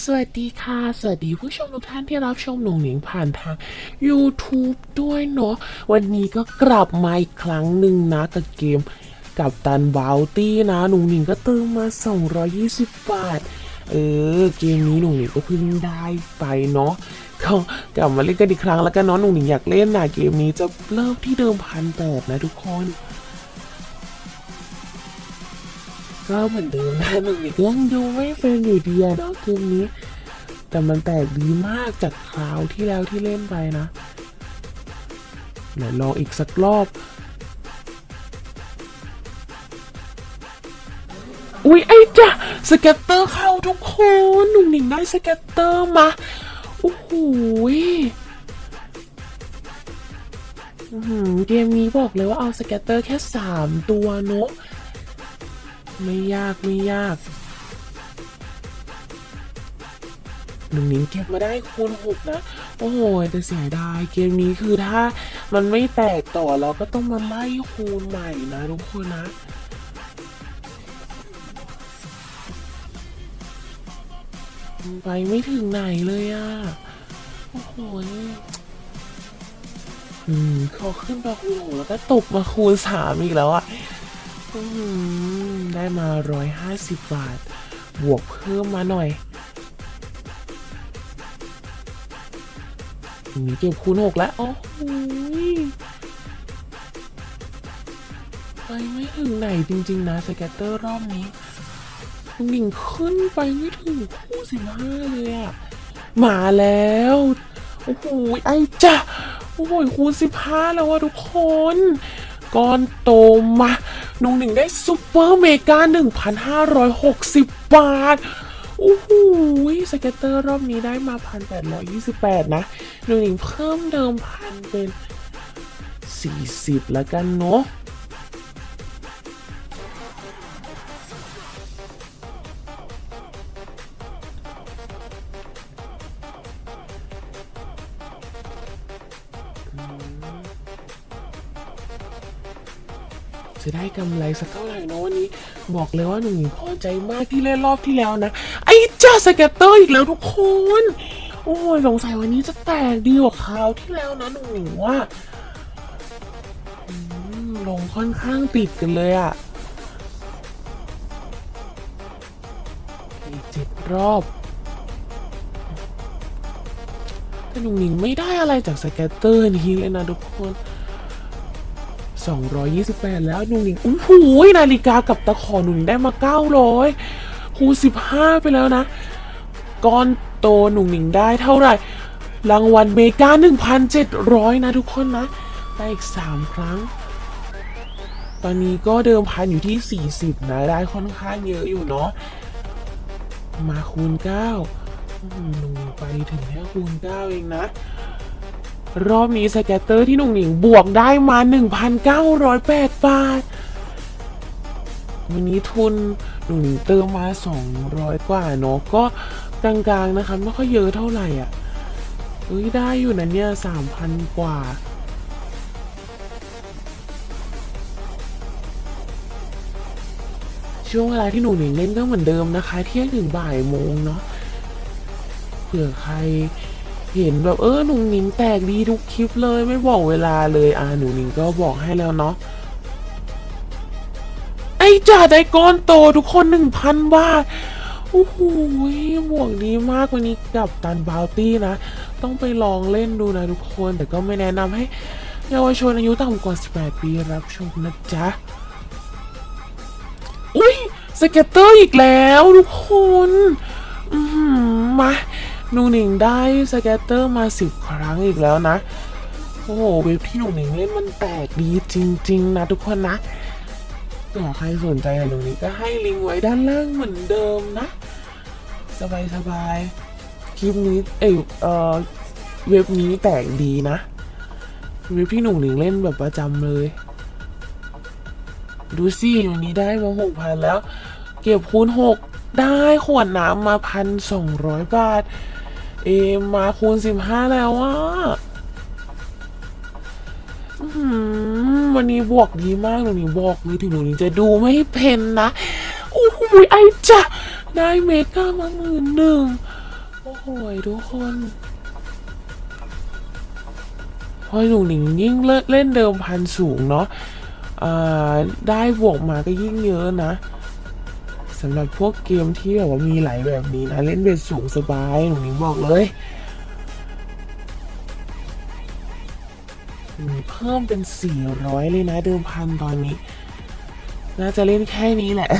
สวัสดีค่ะ สวัสดีผู้ชมทุกท่านที่รับชมหนุ่งหนิงผ่านทาง YouTube ด้วยเนาะวันนี้ก็กลับมาอีกครั้งหนึ่งนะกับเกมกับตันบาวตี้นะหนุ่งหนิงก็เติมมา 220 บาท เออ เกมนี้หนุ่งหนิงก็เพิ่งได้ไปเนาะก็กลับมาเล่นกันอีกครั้งแล้วกันเนาะหนุ่งหนิงอยากเล่นนะเกมนี้จะเริ่มที่เดิมพันแปดนะทุกคน ก็เหมือนเดิมนะหนึ่งอีกยังดูไม่เป็นอยู่ดีนาะเกมนี้ แต่มันแตกดีมากจากคราวที่แล้วที่เล่นไปนะเดี๋ยวลองอีกสักรอบ อุ๊ยไอ้จ้ะสเก็ตเตอร์เข้าทุกคนหนุ่มหนิงได้สเก็ตเตอร์มาโอ้โหยอื้อหือเกมนี้บอกเลยว่าเอาสเก็ตเตอร์แค่สามตัวเนอะ ไม่ยากไม่ยากหนึ่งนิ้วเก็บมาได้คูณหกนะ โอ้โหแต่เสียดายเกมนี้คือถ้ามันไม่แตกต่อเราก็ต้องมาไล่คูณใหม่นะทุกคนนะไปไม่ถึงไหนเลยอะโอ้โหอืมขอขึ้นมาคูณหกแล้วก็ตกมาคูณสามอีกแล้วอะอืม ได้มาร้อยห้าสิบบาท บวกเพิ่มมาหน่อย มีเก็บคูณหกแล้ว โอ้โหยไปไม่ถึงไหนจริง ๆ นะสแกตเตอร์รอบนี้หนิงขึ้นไปไม่ถึงคู่สิบห้าเลยอะมาแล้ว โอ้โห ไอ้จ้ะโอ้โหคูณสิบห้าแล้วอะทุกคน ก้อนโตมานุ่งหนึ่งได้ซูเปอร์เมกา 1,560 บาทโอ้โหสเก็ตเตอร์รอบนี้ได้มา 1,828 นะหนุ่งหนิงเพิ่มเดิมพันเป็น 40 แล้วกันเนาะ จะได้กำไรสักเท่าไหร่นอะวันนี้ บอกเลยว่าหนุ่มพอใจมากที่เล่นรอบที่แล้วนะ ไอ้เจ้าสเก็ตเตอร์อีกแล้วทุกคน โอ้ยสงสัยวันนี้จะแตกดีกว่าคราวที่แล้วนะหนุ่มว่าลงค่อนข้างติดกันเลยอะเจ็ดรอบแต่หนุ่มหนิงไม่ได้อะไรจากสเก็ตเตอร์นี้เลยนะทุกคน 228 แล้วหนุ่งหนิงอุ้ยหูยนาฬิกากับตะขอหนุ่งได้มา 900คูณ15 ไปแล้วนะ ก้อนโตหนุ่งหนิงได้เท่าไหร่ รางวัลเมกา 1,700 นะทุกคนนะ ได้อีก 3 ครั้ง ตอนนี้ก็เดิมพันอยู่ที่ 40 นะ ได้ค่อนข้างเยอะอยู่เนาะ มาคูณ9อืมหนุ่งหนิงไปถึงแค่คูณ 9 เองนะ รอบนี้สแกตเตอร์ที่หนุ่งหนิงบวกได้มา 1,908 บาท วันนี้ทุนหนุ่งหนิงเติมมา 200 กว่าเนาะก็กลางๆนะคะไม่ค่อยเยอะเท่าไหร่อะเอ้ยได้อยู่นะเนี่ย 3,000 กว่าช่วงเวลาที่หนุ่งหนิงเล่นก็เหมือนเดิมนะคะ เที่ยงถึงบ่ายโมงเนาะเผื่อใคร เห็นแบบเออหนุ่งหนิงแตกดีทุกคลิปเลยไม่บอกเวลาเลยอ่าหนุ่งหนิงก็บอกให้แล้วเนาะไอ้จ่าไดก้อนโตทุกคนหนึ่งพันบาทโอ้โหหมวกดีมากวันนี้กับตันบาวตี้นะ ต้องไปลองเล่นดูนะทุกคนแต่ก็ไม่แนะนำให้เยาวชนอายุต่ำกว่า 18 ปีรับชมนะจ๊ะ อุ้ยสเก็ตเตอร์อีกแล้วทุกคนอือหือมา หนูหนิงได้สเกตเตอร์มาสิบครั้งอีกแล้วนะ โอ้โหเว็บที่หนูหนิงเล่นมันแตกดีจริง ๆ นะทุกคนนะถ้าใครสนใจหนูหนิงก็ให้ลิงก์ไว้ด้านล่างเหมือนเดิมนะ สบายสบายๆคลิปนี้เอยเออเว็บนี้แตกดีนะ เว็บที่หนูหนิงเล่นแบบประจำเลย ดูสิวันนี้ได้มาหกพันแล้ว เก็บคูณหกได้ขวดน้ำมาพันสองร้อยบาท เอมาคูณสิบห้าแล้วอะวันนี้บวกดีมากหนูนี่บอกเลยถึงหนูนี่จะดูไม่เพนนะโอ้โหไอจ้ะได้เมกามาหมื่นหนึ่งโอ้โหทุกคนพอหนุ่งหนิงยิ่งเล่นเดิมพันสูงเนาะได้บวกมาก็ยิ่งเยอะนะ สำหรับพวกเกมที่แบบว่ามีหลายแบบนี้นะ เล่นเบสสูงสบายหนุ่งหนิงบอกเลยเพิ่มเป็น 400 เลยนะเดิมพันตอนนี้ น่าจะเล่นแค่นี้แหละ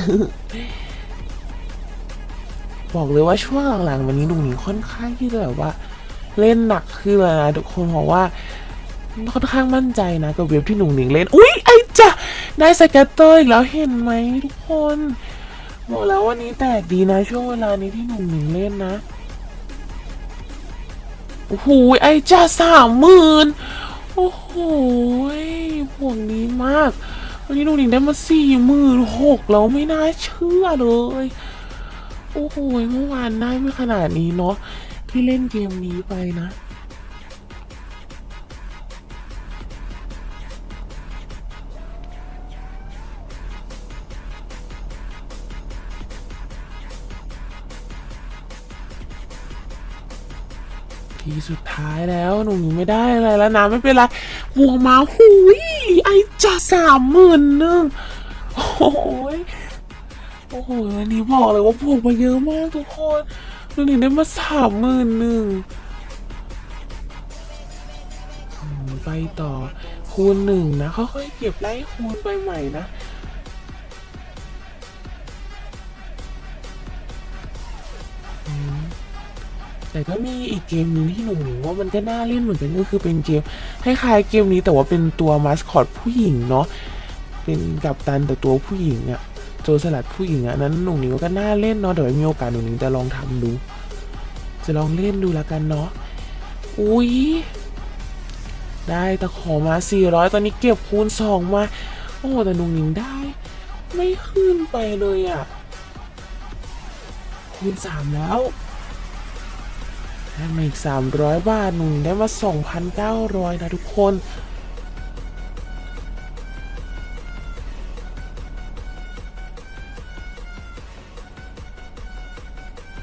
บอกเลยว่าช่วงหลังๆวันนี้หนุ่งหนิงค่อนข้างที่จะแบบว่า เล่นหนักขึ้นเลยนะทุกคนเพราะว่า ค่อนข้างมั่นใจนะกับเว็บที่หนุ่งหนิงเล่น อุ๊ย ไอ้จ้ะได้สแกตเตอร์อีกแล้วเห็นไหมทุกคน บอกแล้ววันนี้แตกดีนะ ช่วงเวลานี้ที่หนุ่งหนิงเล่นนะโอ้โหไอ้จ้าสามหมื่นโอ้โหห่วงนี้มาก วันนี้หนุ่งหนิงได้มาสี่หมื่นหกแล้วไม่น่าเชื่อเลยโอ้โหเมื่อวานได้ไม่ขนาดนี้เนาะที่เล่นเกมนี้ไปนะ ทีสุดท้ายแล้วหนูไม่ได้อะไรแล้วนะไม่เป็นไรบวกมาหูยไอจะสามหมื่นหนึ่งโอ้โหยโอ้โหวันนี้บอกเลยว่าบวกมาเยอะมากทุกคนหนูหนึ่งได้มาสามหมื่นหนึ่งไปต่อคูณหนึ่งนะค่อยๆเก็บไล่คูณไปใหม่นะ แต่ก็มีอีกเกมหนึงที่หนุ่มหนิงว่ามันก็น่าเล่นเหมือนกันก็คือเป็นเกมคล้ายๆเกมนี้แต่ว่าเป็นตัวมาสคอตผู้หญิงเนาะเป็นกัปตันแต่ตัวผู้หญิงอะโจรสลัดผู้หญิงอะนั้นหนุ่มหนิงว่าก็น่าเล่นเนาะเดี๋ยวมีโอกาสหนุ่มหนิงจะลองทำดู จะลองเล่นดูแล้วกันเนาะอุ้ยได้ตะขอมา 400 ตอนนี้เก็บคูณ 2 มา โอ้แต่หนุ่มหนิงได้ ไม่ขึ้นไปเลยอะคูณ 3 แล้ว ได้มาอีก 300 บาทหนุ่มได้มา 2,900 นะทุกคน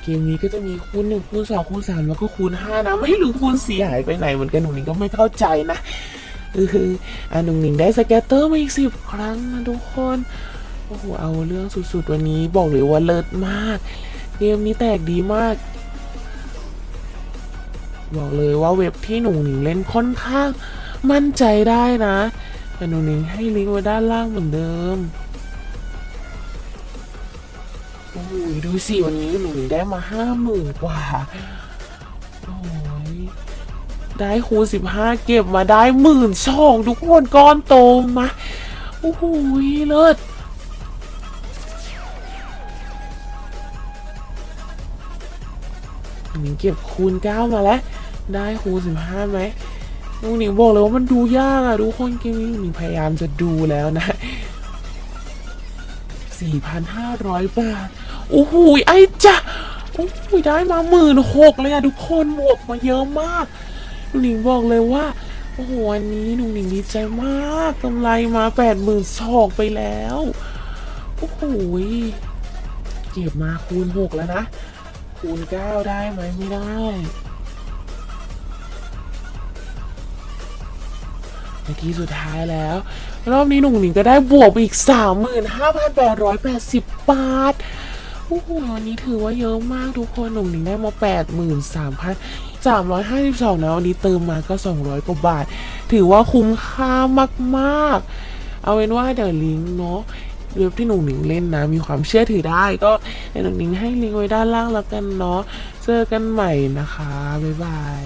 เกมนี้ก็จะมีคูณ1คูณ2คูณ3แล้วก็คูณ5นะ ไม่รู้คูณ4หายไปไหนเหมือนกันหนุ่มหนิงก็ไม่เข้าใจนะเอออะหนุ่มหนิงได้สแกตเตอร์มาอีก10ครั้งนะทุกคน โอ้โห เอาเรื่องสุดๆ วันนี้บอกเลยว่าเลิศมาก เกมนี้แตกดีมาก บอกเลยว่าเว็บที่หนุ่งหนิงเล่นค่อนข้างมั่นใจได้นะแต่หนุ่งหนิงให้ลิงก์ไว้ด้านล่างเหมือนเดิมโอ้ยดูสิวันนี้หนุ่งหนิงได้มาห้าหมื่นกว่าโอ้ยได้คูณสิบห้าเก็บมาได้หมื่นสองทุกคนก้อนโตมาโอ้โหเลิศหนิงเก็บคูณ9มาแล้ว ได้คูณ15ไหมน้องหนิงบอกเลยว่ามันดูยากอะทุกคนเกมนี้หนิงพยายามจะดูแล้วนะ4,500บาท โอ้โหไอ้จ้ะโอ้โหได้มาหมื่นหกเลยอะทุกคนบวกมาเยอะมากน้องหนิงบอกเลยว่าโอ้โหวันนี้น้องหนิงดีใจมากกำไรมา8 0 0 0สองไปแล้วโอ้โหเก็บมาคูณ6แล้วนะคูณ9ได้ไหมไม่ได้ นาทีสุดท้ายแล้ว รอบนี้หนุ่งหนิงก็ได้บวกอีก 35,880 บาทโอ้โหวันนี้ถือว่าเยอะมากทุกคนหนุ่งหนิงได้มา83,352นะวันนี้เติมมาก็ 200 กว่าบาท ถือว่าคุ้มค่ามากๆ เอาเป็นว่าเดี๋ยวลิงก์เนาะเว็บที่หนุ่งหนิงเล่นนะ มีความเชื่อถือได้ก็หนุ่งหนิงให้ลิงก์ไว้ด้านล่างแล้วกันเนาะเจอกันใหม่นะคะ บ๊ายบาย